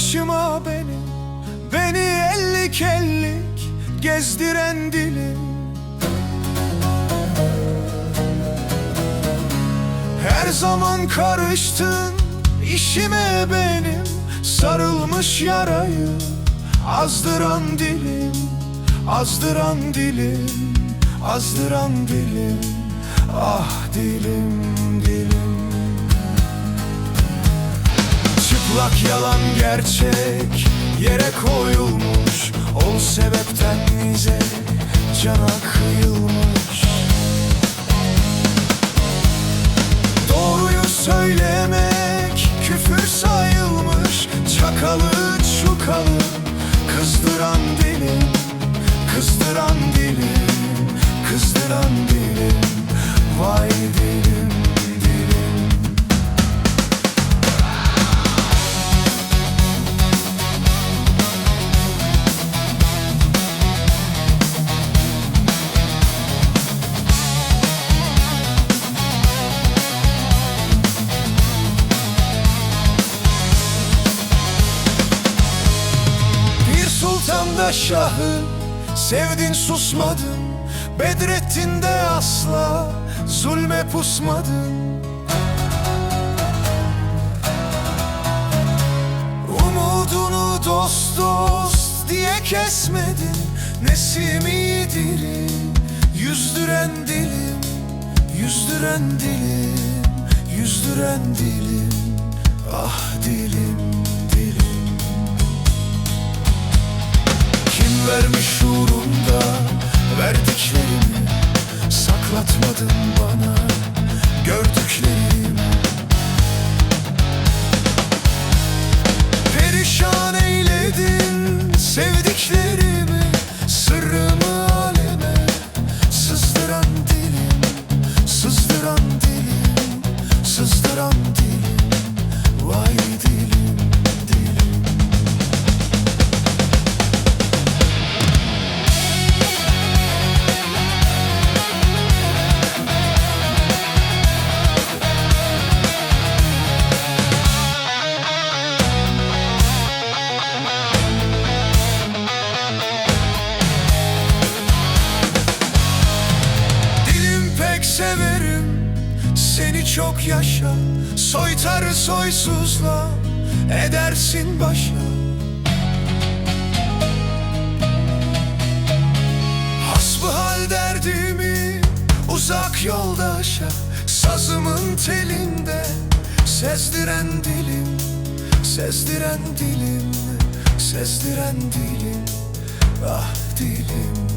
başıma benim Beni ellik ellik gezdiren dilim Her zaman karıştın işime benim Sarılmış yarayı azdıran dilim Azdıran dilim, azdıran dilim Ah dilim, dilim. Çıplak yalan gerçek yere koyulmuş. Ol sebepten nize cana kıyılmış. Doğruyu söylemek küfür sayılmış. Çakalı çukalı kızdıran dilim Kızdıran dilim, kızdıran dilim sultan da şahı Sevdin susmadın Bedrettin de asla Zulme pusmadın Umudunu dost dost diye kesmedin Nesimi dilim Yüzdüren dilim Yüzdüren dilim Yüzdüren dilim. Ah dilim Seni çok yaşa. Soytarı soysuzla Edersin başa. Hasbihal derdimi Uzak yoldaşa. Sazımın telinde Sezdiren dilim Sezdiren dilim Sezdiren dilim. Ah dilim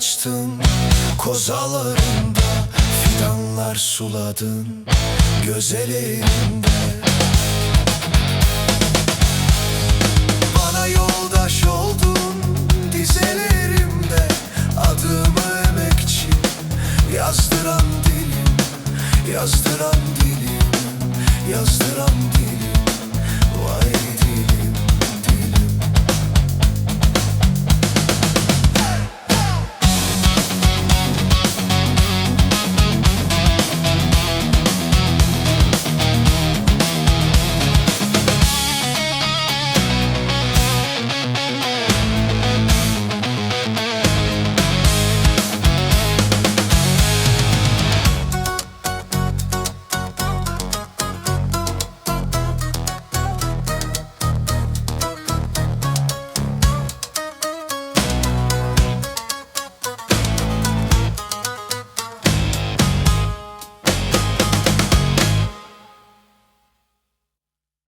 açtın kozalarında Fidanlar suladın göz